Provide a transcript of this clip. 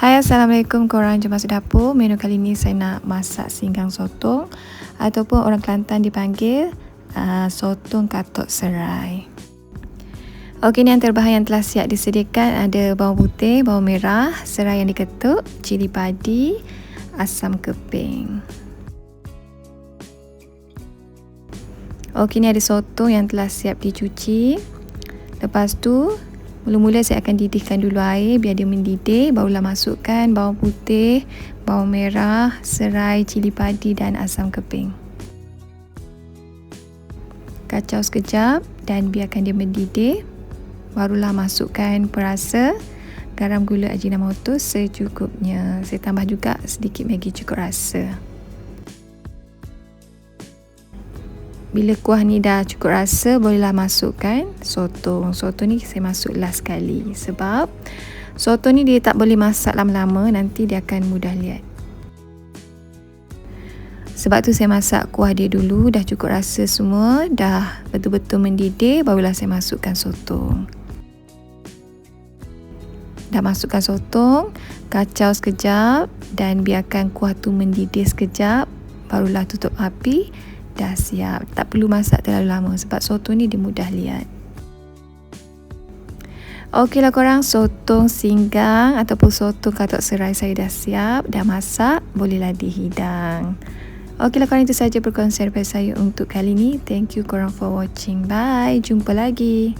Hai Assalamualaikum. Korang jom masuk dapur. Menu kali ni saya nak masak singgang sotong Ataupun orang Kelantan dipanggil uh, Sotong katok serai. Okey ni antara bahan yang telah siap disediakan. Ada bawang putih, bawang merah, serai yang diketuk, cili padi, asam keping. Okey ni ada sotong yang telah siap dicuci. Lepas tu Mula-mula saya akan didihkan dulu air biar dia mendidih. Barulah masukkan bawang putih, bawang merah, serai, cili padi dan asam keping. Kacau sekejap dan biarkan dia mendidih. Barulah masukkan perasa garam gula ajinomoto secukupnya. Saya tambah juga sedikit Maggi cukup rasa. Bila kuah ni dah cukup rasa, bolehlah masukkan soto. Soto ni saya masuk last sekali sebab soto ni dia tak boleh masak lama-lama, nanti dia akan mudah liat. Sebab tu saya masak kuah dia dulu, dah cukup rasa semua, dah betul-betul mendidih, barulah saya masukkan sotong. Dah masukkan sotong, kacau sekejap dan biarkan kuah tu mendidih sekejap, barulah tutup api dah siap. Tak perlu masak terlalu lama sebab soto ni dia mudah liat. Okeylah korang sotong singgang ataupun sotong katok serai saya dah siap. Dah masak bolehlah dihidang Okeylah korang itu saja perkongsian daripada saya untuk kali ni. Thank you korang for watching. Bye. Jumpa lagi